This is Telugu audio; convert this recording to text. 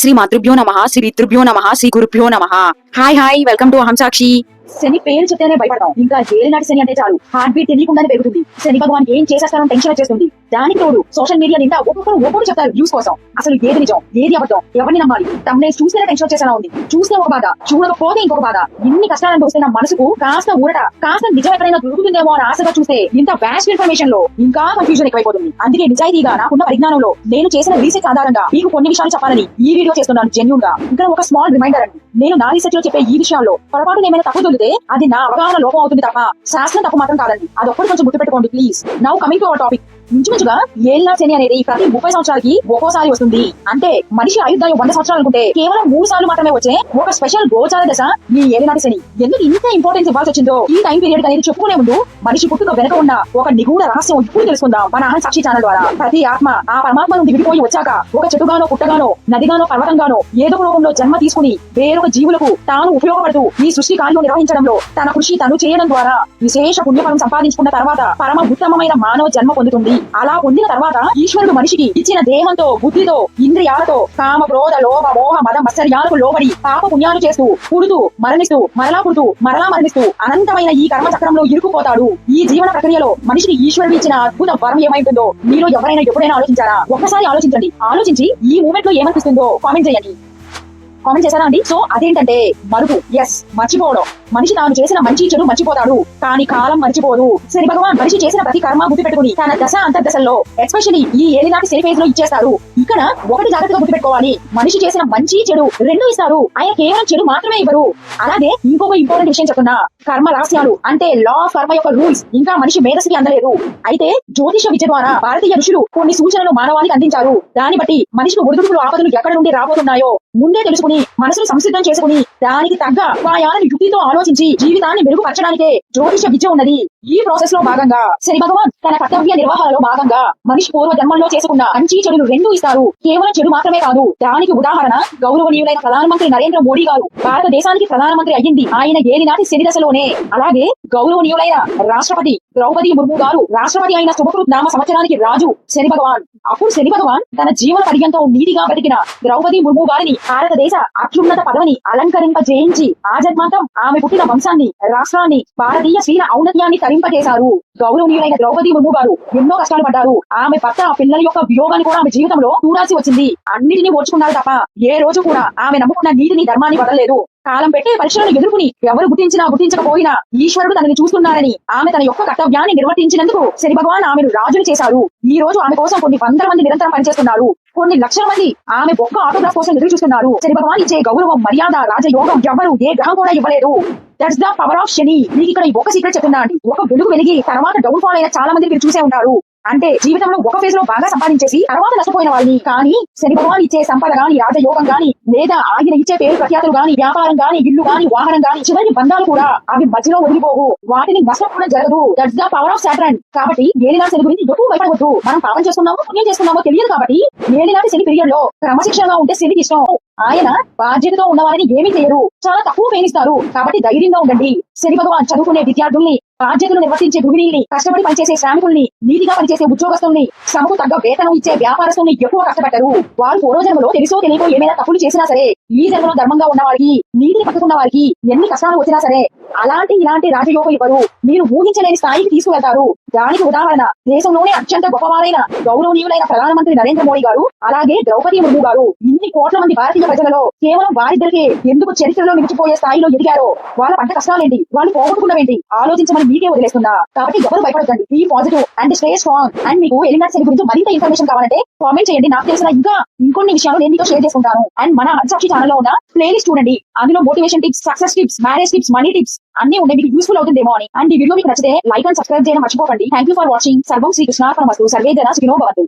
శ్రీ మాతృభ్యో నమ శ్రీ పితృభ్యో నమ శ్రీ గురుభ్యో నమ. హాయ్ హాయ్ వెల్కమ్ టు అహం సాక్షి శని పేరు చెప్తేనే భయపడతాం. ఇంకా ఏలినాటి శని అంటే చాలు. హార్ట్ బీట్ తెలియకుండానే పెరుగుతుంది. శని భగవాన్ ఏం చేసేస్తారో టెన్షన్ వచ్చేస్తుంది. దానికి తోడు సోషల్ మీడియా నిండా ఒక్కొక్కరు ఒక్కొక్కరు చెప్తారు వ్యూస్ కోసం. అసలు ఏది నిజం? ఏది అబద్ధం? ఎవరిని నమ్మాలి? తమ్నే చూస్తేనే టెన్షన్ వచ్చేసేలా ఉంది. చూస్తే ఒక బాధ చూడకపోతే ఇంకొక బాధ. ఇన్ని కష్టాలను చూస్తే నా మనసుకు కాస్త ఊరట కాస్త నిజం ఎక్కడైనా దొరుకుతుందేమో అని ఆశగా చూస్తే ఇంత వ్యాస్ట్ ఇన్ఫర్మేషన్లో ఇంకా కన్ఫ్యూజన్ ఎక్కువైపోతుంది. అందుకే నిజాయితీగా నాకున్న పరిజ్ఞానంలో నేను చేసిన రీసెర్చ్ ఆధారంగా మీకు కొన్ని విషయాలు చెప్పాలని ఈ వీడియో చేస్తున్నాను జెన్యున్గా. ఇంకా ఒక స్మాల్ రిమైండర్ అండి. నేను నా రీసెర్చ్లో చెప్పే ఈ విషయాల్లో పొరపాటు ఏమైనా తప్పు దొరికితే అది నా అవగాహన లోపం అవుతుంది తప్ప శాస్త్రం తప్పు మాత్రం కాదండి. అది ఒక్కటి కొంచెం గుర్తుపెట్టుకోండి please now coming to our topic ఇంచుమించుగా ఏళ్ళ శని అనేది ప్రతి ముప్పై సంవత్సరాలకి ఒక్కోసారి వస్తుంది. అంటే మనిషి ఆయుర్దాయం వంద సంవత్సరాలు అనుకుంటే కేవలం మూడు సార్లు మాత్రమే వచ్చే ఒక స్పెషల్ గోచార దశ ఈ ఏలినాటి శని. ఎందుకు ఇంత ఇంపార్టెన్స్ ఇవ్వాల్సి వచ్చిందో? ఈ టైం పీరియడ్ అనేది చెప్పుకునే ముందు మనిషి పుట్టుక వెనక ఉన్న ఒక నిగూఢ రహస్యం ఇప్పుడు తెలుసుకుందాం మన ఆహం సాక్షి ఛానల్ ద్వారా. ప్రతి ఆత్మ ఆ పరమాత్మ నుండి విడిపోయి వచ్చాక ఒక చెట్టుగానో పుట్టగానో నదిగానో పర్వతంగానో ఏదో రూపంలో జన్మ తీసుకుని వేరొక జీవులకు తాను ఉపయోగపడుతూ ఈ సృష్టి కార్యం నిర్వహించడంలో తన కృషి తను చేయడం ద్వారా విశేష పుణ్యఫలం సంపాదించుకున్న తర్వాత పరమ ఉత్తమమైన మానవ జన్మ పొందుతుంది. అలా పొందిన తర్వాత ఈశ్వరుడు మనిషికి ఇచ్చిన దేహంతో బుద్ధితో ఇంద్రియాలతో కామ క్రోధ లోభ మోహ మద మత్సర్యాలకు లోబడి పాప పుణ్యాలు చేస్తూ పుడుతూ మరణిస్తూ మరలా పుడుతూ మరలా మరణిస్తూ అనంతమైన ఈ కర్మ చక్రంలో ఇరుకుపోతాడు ఈ జీవన ప్రక్రియలో మనిషికి ఈశ్వరుడు ఇచ్చిన అద్భుత వరం ఏమైతుందో మీలో ఎవరైనా ఎప్పుడైనా ఆలోచించారా? ఒక్కసారి ఆలోచించండి. ఆలోచించి ఈ మూమెంట్లో ఏమనిపిస్తుందో కామెంట్ చేయండి. కామెంట్ చేశారా అండి? సో అదేంటంటే మరుపు. ఎస్ మర్చిపోవడం. మనిషి తాను చేసిన మంచి చెడు మర్చిపోతాడు. కానీ కాలం మర్చిపోదు. శ్రీ భగవాన్ మనిషి చేసిన ప్రతి కర్మ గుర్తు పెట్టుకుని తన దశ అంతర్దశల్లో ఎస్పెషలీ ఈ ఏలినాటి శని లో ఇచ్చేస్తారు ఇక్కడ ఒకటి జాగ్రత్తగా గుర్తుపెట్టుకోవాలి. మనిషి చేసిన మంచి చెడు రెండు ఇస్తారు. ఆయన కేవలం చెడు మాత్రమే ఇవ్వరు. అలాగే ఇంకొక ఇంపార్టెంట్ విషయం చెప్తున్నా. కర్మ రహస్యాలు అంటే లా ఆఫ్ కర్మ యొక్క రూల్స్ ఇంకా మనిషి మేధస్సుకి అందలేదు. అయితే జ్యోతిష విద్య ద్వారా భారతీయ ఋషులు కొన్ని సూచనలు మానవాళికి అందించారు. దాన్ని బట్టి మనిషికి ఒడిదుడుకులు ఆపదలు ఎక్కడ నుండి రాబోతున్నాయో ముందే తెలుసుకుని మనసును సంసిద్ధం చేసుకుని దానికి తగ్గ ఉపాయాలను యుక్తితో ఆలోచించి జీవితాన్ని మెరుగుపరచడానికే జ్యోతిష విద్య ఉన్నది. ఈ ప్రాసెస్లో భాగంగా శని భగవాన్ తన కర్తవ్య నిర్వహణలో భాగంగా మనిషి పూర్వ జన్మంలో చేసుకున్న మంచి చెడులు రెండు ఇస్తారు. కేవలం చెడు మాత్రమే కాదు దానికి ఉదాహరణ గౌరవనీయులైన ప్రధానమంత్రి నరేంద్ర మోడీ గారు. భారతదేశానికి ప్రధానమంత్రి అయ్యింది ఆయన ఏలినాటి శని దశలోనే. అలాగే గౌరవనీయులైన రాష్ట్రపతి ద్రౌపది ముర్ము గారు రాష్ట్రపతి అయిన శుభకృత్ నామ సంవత్సరానికి రాజు శని భగవాన్. అప్పుడు శని భగవాన్ తన జీవన పర్యంతం నీతిగా బతికిన ద్రౌపది ముర్ము గారిని భారతదేశ అత్యున్నత పదవిని అలంకరింపజేయించి ఆ జన్మాంతం ఆమె పుట్టిన వంశాన్ని రాష్ట్రాన్ని భారతీయ స్త్రీల ఔన్నత్యాన్ని తరింపజేశారు. గౌరవనీయులైన ద్రౌపది ముర్ము గారు ఎన్నో కష్టాలు పడ్డారు. ఆమె భర్త పిల్లల యొక్క వియోగాన్ని కూడా ఆమె జీవితంలో చూడాల్సి వచ్చింది. అన్నిటినీ ఓర్చుకున్నారు తప్ప ఏ రోజు కూడా ఆమె నమ్ముకున్న నీతిని ధర్మాన్ని వదలలేదు. కాలం పెట్టే పరీక్షలను ఎదుర్కొని ఎవరు గుర్తించినా గుర్తించకపోయినా ఈశ్వరుడు తనని చూస్తున్నారని ఆమె తన యొక్క కర్తవ్యాన్ని నిర్వర్తించినందుకు శని భగవాన్ ఆమెను రాజును చేశారు. ఈ రోజు ఆమె కోసం కొన్ని వందల మంది నిరంతరం పనిచేస్తున్నారు. కొన్ని లక్షల మంది ఆమె ఒక్క ఆటోగ్రాఫ్ కోసం ఎదురు చూస్తున్నారు. శని భగవాన్ ఇచ్చే గౌరవం మర్యాద రాజయోగం ఎవరు ఏ గ్రహం కూడా ఇవ్వలేదు. That's the power of Shani. మీకు ఇక్కడ ఒక సీక్రెట్ చెప్తున్నా. అండి ఒక వెలుగు వెలిగి తర్వాత డౌన్ ఫాల్ అయిన చాలా మంది మీరు చూసే ఉంటారు అంటే జీవితంలో ఒక ఫేజ్లో బాగా సంపాదించేసి తర్వాత నష్టపోయిన వాళ్ళని కానీ శని భగవాన్ ఇచ్చే సంపద గాని రాజయోగం గాని లేదా ఆయన ఇచ్చే పేరు ప్రఖ్యాతులు గాని వ్యాపారం గాని ఇల్లు గాని వాహనం గాని చివరి బంధాలు కూడా అవి మధ్యలో వదిలిపోవు. వాటిని నష్టపోవడం జరగదు. That's the power of Saturn కాబట్టి ఏలినాటి శని గురించి ఎప్పుడు భయపడవద్దు. మనం పాపం చేస్తున్నామో పుణ్యం చేస్తున్నామో తెలియదు కాబట్టి ఏలినాటి శని పీరియడ్లో క్రమశిక్షణగా ఉంటే శనికి ఇష్టం. ఆయన బాధ్యతతో ఉన్న వారిని ఏమీ చేయరు. చాలా తక్కువ పేనిస్తారు కాబట్టి ధైర్యంగా ఉండండి. శని భగవాన్ చదువుకునే విద్యార్థుల్ని బాధ్యతలు నిర్వర్తించే గృహిణీల్ని కష్టపడి పనిచేసే శ్రామికుల్ని నీతిగా పనిచేసే ఉద్యోగస్తుల్ని శ్రమకు తగ్గ వేతనం ఇచ్చే వ్యాపారస్తుల్ని ఎక్కువ కష్టపెట్టరు. వారు పూర్వజన్మలో తెలుసో తెలియకో ఏమైనా తప్పులు చేసినా సరే ఈ జన్మలో ధర్మంగా ఉన్న వారికి నీతిని పట్టుకున్న వారికి ఎన్ని కష్టాలు వచ్చినా సరే అలాంటి ఇలాంటి రాజయోగ ఇవ్వరు మీరు ఊహించలేని స్థాయికి తీసుకువెళ్తారు. దానికి ఉదాహరణ దేశంలోనే అత్యంత గొప్పవారైన గౌరవనీయులైన ప్రధానమంత్రి నరేంద్ర మోడీ గారు అలాగే ద్రౌపది ముర్ము గారు. ఇన్ని కోట్ల మంది భారతీయ ప్రజలలో కేవలం వారిద్దరికే ఎందుకు చరిత్రలో నిలిచిపోయే స్థాయిలో ఎదిగారో వాళ్ళ పంట కష్టాలేంటి వాళ్ళు పోగొట్టుకున్నవేంటి ఆలోచించమని మీకే వదిలేస్తున్నా. కాబట్టి ఎవరు భయపడకండి. ఈ positive and stay strong. And మీకు ఎలిమెంట్స్ గురించి మరింత ఇన్ఫర్మేషన్ కావాలంటే కామెంట్ చేయండి. నాకు తెలిసిన ఇంకా ఇంకొన్ని విషయాలు నేను మీతో షేర్ చేసుకుంటాను. అండ్ మన అన్సాక్షి ఛానల్లో ఉన్న ప్లేలిస్ట్ చూడండి. అందులో motivation tips success tips marriage tips money tips అన్ని ఉండే మీకు యూస్ఫుల్ అవుతుందేమో అని. అండ్ ఈ వీడియో మీకు నచ్చితే లైక్ అండ్ సబ్స్క్రైబ్ చేయడం మర్చిపోకండి. థ్యాంక్ యూ ఫర్ వాచింగ్ సర్వం శ్రీకృష్ణ మస్తు సర్వే జన సుఖినో భవతు.